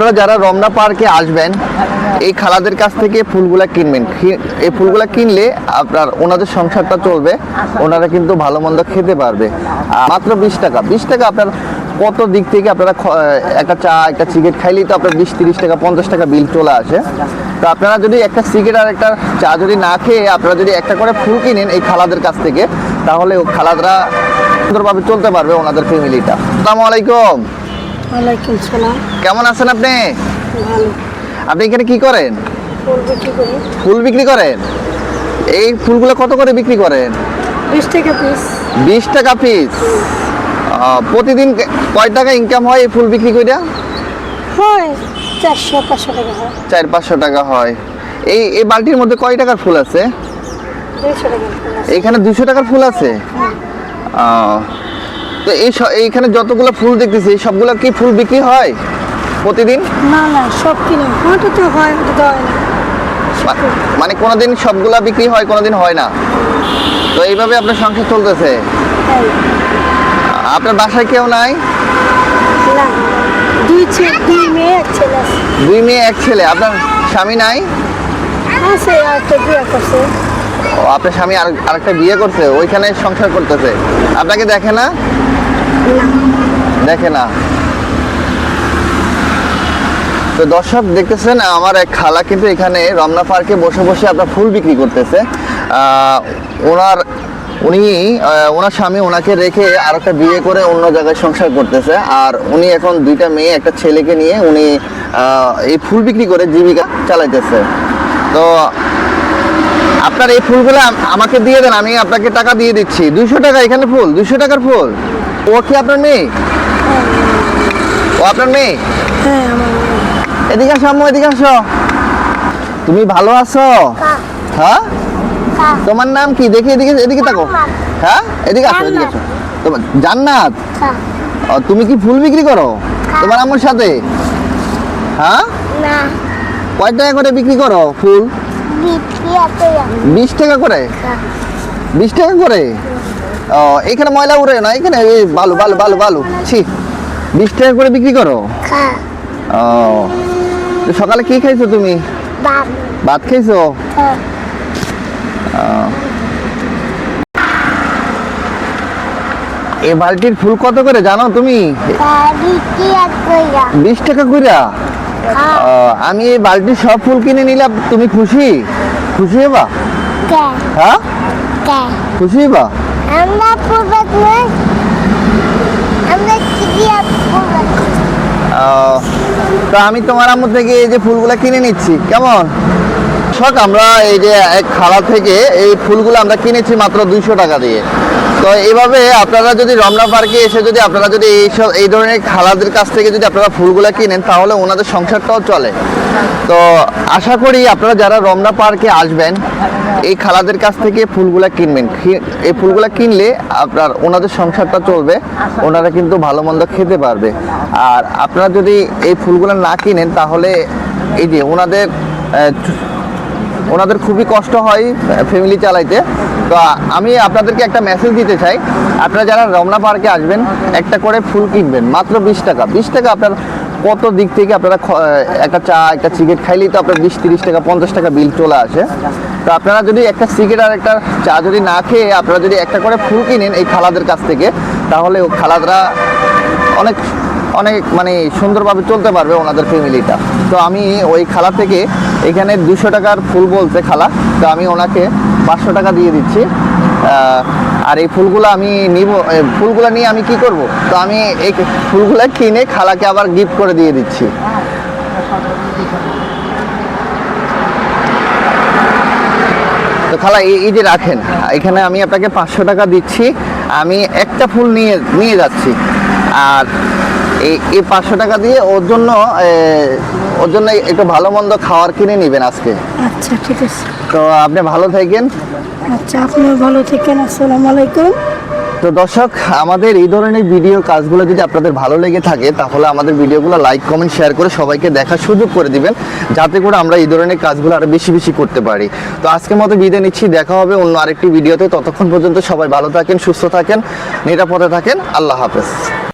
আপনারা যারা রমনা পার্কে আসবেন, এই খালাদের কাছ থেকে ফুলগুলা কিনবেন। এই ফুলগুলা কিনলে আপনার ওনাদের সংসারটা চলবে, ওনারা কিন্তু ভালো মন্দ খেতে পারবে। মাত্র বিশ টাকা। বিশ টাকা আপনার কত দিক থেকে আপনারা একটা চা, একটা সিগারেট খাইলেই তো আপনার বিশ, তিরিশ টাকা, পঞ্চাশ টাকা বিল চলে আসে। তো আপনারা যদি একটা সিগারেট আর একটা চা যদি না খেয়ে আপনারা যদি একটা করে ফুল কিনেন এই খালাদের কাছ থেকে, তাহলে খালাদরা সুন্দরভাবে চলতে পারবে ওনাদের ফ্যামিলিটা আসসালামু আলাইকুম। ওয়ালাইকুম সালাম। কেমন আছেন আপনি? ভালো। আপনি এখানে কি করেন? বলব কি করি। ফুল বিক্রি করেন? এই ফুলগুলো কত করে বিক্রি করেন? বিশ টাকা পিস। বিশ টাকা পিস। প্রতিদিন কয় টাকা ইনকাম হয় এই ফুল বিক্রি করে হয় চারশো পাঁচশো টাকা হয়। চার পাঁচশো টাকা হয়। এই এই বালতির মধ্যে কয় টাকার ফুল আছে? এখানে দুশো টাকার ফুল আছে? তো এই এইখানে যতগুলো ফুল দেখতেছি এই সবগুলো কি ফুল বিক্রি হয় প্রতিদিন? না না সব কিনে ওটা তো হয় ওটা তো হয় না। মানে কোনোদিন সবগুলা বিক্রি হয় কোনোদিন হয় না। তো এইভাবে আপনার সংসার চলতেছে? আপনার বাসায় কেউ নাই? না দুই ছেলে দুই মেয়ে এক ছেলে দুই মেয়ে এক ছেলে। আপনার স্বামী নাই? আছে আর একটা বিয়ে করছে। ও আপনার স্বামী আর আরেকটা বিয়ে করছে ওইখানে সংসার করতেছে। আপনাকে দেখে না? দেখে না। তো দর্শক, দেখতেছেন, আমার এক খালা কিন্তু এখানে রমনা পার্কে বসে বসে আপনার ফুল বিক্রি করতেছে। ওনার, উনি ওনার স্বামী ওনাকে রেখে আর একটা বিয়ে করে অন্য জায়গায় সংসার করতেছে। আর উনি এখন দুইটা মেয়ে, একটা ছেলেকে নিয়ে উনি এই ফুল বিক্রি করে জীবিকা চালাইতেছে। তো আপনার এই ফুলগুলো আমাকে দিয়ে দেন, আমি আপনাকে টাকা দিয়ে দিচ্ছি। দুইশো টাকা এখানে ফুল, দুইশো টাকার ফুল। ও কি আপনার মেয়ে? ও আপনার মেয়ে? হ্যাঁ এদিকে আসো আম্মু এদিকে আসো। তুমি ভালো আছো? হ্যাঁ? তোমার নাম কি? দেখি এদিকে এদিকে তাকো হ্যাঁ? এদিকে আসো এদিকে আসো। তোমার জান্নাত? তুমি কি ফুল বিক্রি করো? তোমার আম্মুর সাথে? হ্যাঁ? কয় টাকা করে বিক্রি করো ফুল? বিশ টাকা করে? বিশ টাকা করে? ও এখানে ময়লা উড়ে না এখানে এই বালু বালু বালু বালু। ছি বিশ টাকা করে বিক্রি করো? ও সকালে কি খাইছো তুমি? ভাত। খাইছো? এই বালতির ফুল কত করে জানো তুমি? বিশ টাকা কইরা? আমি এই বালতির সব ফুল কিনে নিলাম তুমি খুশি? খুশি হবা? হ্যাঁ? খুশি হবা? আমরা ক্রিয়া পূর্বক ও, তো আমি তোমার আম্মু থেকে এই যে ফুলগুলা কিনে নিচ্ছি কেমন? শখ আমরা এই যে এক খালা থেকে এই ফুলগুলো আমরা কিনেছি মাত্র দুইশো টাকা দিয়ে। তো এইভাবে আপনারা যদি রমনা পার্কে এসে যদি আপনারা যদি এইসব এই ধরনের খালাদের কাছ থেকে যদি আপনারা ফুলগুলা কিনেন তাহলে ওনাদের সংসারটাও চলে। তো আশা করি আপনারা যারা রমনা পার্কে আসবেন, এই খালাদের কাছ থেকে ফুলগুলা কিনবেন। এই ফুলগুলা কিনলে আপনার ওনাদের সংসারটা চলবে, ওনারা কিন্তু ভালো মন্দ খেতে পারবে। আর আপনারা যদি এই ফুলগুলো না কিনেন, তাহলে এই যে ওনাদের ওনাদের খুবই কষ্ট হয় ফ্যামিলি চালাইতে। তো আমি আপনাদেরকে একটা মেসেজ দিতে চাই, আপনারা যারা রমনা পার্কে আসবেন, একটা করে ফুল কিনবেন, মাত্র বিশ টাকা। বিশ টাকা আপনার কত দিক থেকে আপনারা একটা চা, একটা সিগারেট খাইলেই তো আপনার বিশ, তিরিশ টাকা, পঞ্চাশ টাকা বিল চলে আসে। তো আপনারা যদি একটা সিগারেট আর একটা চা যদি না খেয়ে আপনারা যদি একটা করে ফুল কিনেন এই খালাদের কাছ থেকে, তাহলে খালাদরা অনেক অনেক মানে সুন্দরভাবে চলতে পারবে ওনাদের ফ্যামিলিটা। তো আমি ওই খালা থেকে এখানে দুশো টাকার ফুল বলছে খালা, তো আমি ওনাকে পাঁচশো টাকা দিয়ে দিচ্ছি। আর এই ফুলগুলো আমি নিব ফুলগুলো নিয়ে আমি কি করব? তো আমি এই ফুলগুলো কিনে খালাকে আবার গিফট করে দিয়ে দিচ্ছি। তো খালা এই যে রাখেন, এখানে আমি আপনাকে পাঁচশো টাকা দিচ্ছি, আমি একটা ফুল নিয়ে নিয়ে যাচ্ছি। আর এই এই পাঁচশো টাকা দিয়ে ওর জন্য ওর জন্য একটু ভালো মন্দ খাওয়ার কিনে নেবেন আজকে। আচ্ছা ঠিক আছে। তো আপনি ভালো থাকেন। আচ্ছা আপনিও ভালো থাকেন আসসালামু আলাইকুম। তো দর্শক আমাদের এই ধরনের ভিডিও কাজগুলো যদি আপনাদের ভালো লেগে থাকে তাহলে আমাদের ভিডিওগুলো লাইক কমেন্ট শেয়ার করে সবাইকে দেখার সুযোগ করে দিবেন যাতে করে আমরা এই ধরনের কাজগুলো আরও বেশি বেশি করতে পারি। তো আজকের মতো বিদায় নিচ্ছি দেখা হবে অন্য আরেকটি ভিডিওতে ততক্ষণ পর্যন্ত সবাই ভালো থাকেন সুস্থ থাকেন নিরাপদে থাকেন। আল্লাহ হাফেজ।